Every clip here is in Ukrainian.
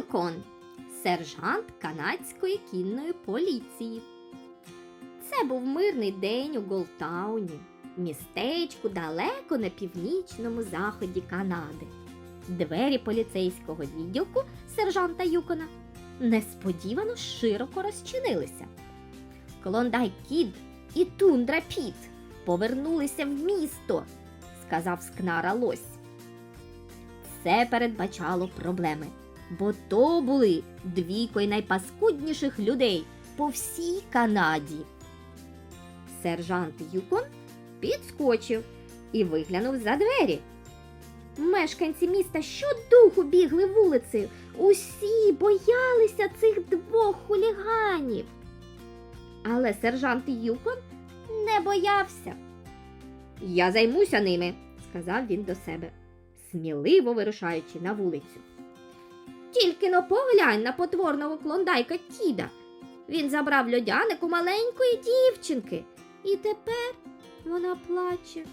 Юкон, сержант канадської кінної поліції. Це був мирний день у Голтауні, містечку далеко на північному заході Канади. Двері поліцейського відділку сержанта Юкона несподівано широко розчинилися. Клондайк Кід і Тундра Піт повернулися в місто, сказав скнара Лось. Це передбачало проблеми, бо то були двійко й найпаскудніших людей по всій Канаді. Сержант Юкон підскочив і виглянув за двері. Мешканці міста щодуху бігли вулицею. Усі боялися цих двох хуліганів. Але сержант Юкон не боявся. Я займуся ними, сказав він до себе, сміливо вирушаючи на вулицю. Тільки но поглянь на потворного клондайка Кіда. Він забрав льодяник у маленької дівчинки, і тепер вона плаче.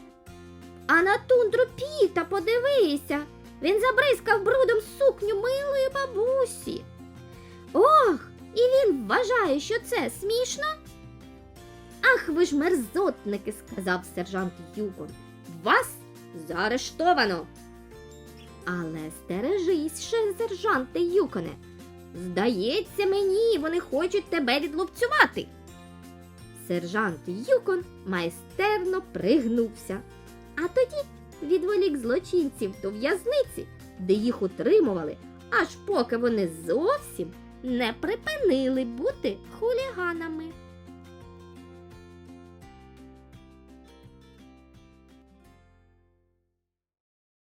А на тундру Піта подивися. Він забризкав брудом сукню милої бабусі. Ох, і він вважає, що це смішно. Ах, ви ж мерзотники, сказав сержант Юкон. Вас заарештовано. Але стережись ще, сержанте Юконе. Здається мені, вони хочуть тебе відлупцювати. Сержант Юкон майстерно пригнувся, а тоді відволік злочинців до в'язниці, де їх утримували, аж поки вони зовсім не припинили бути хуліганами.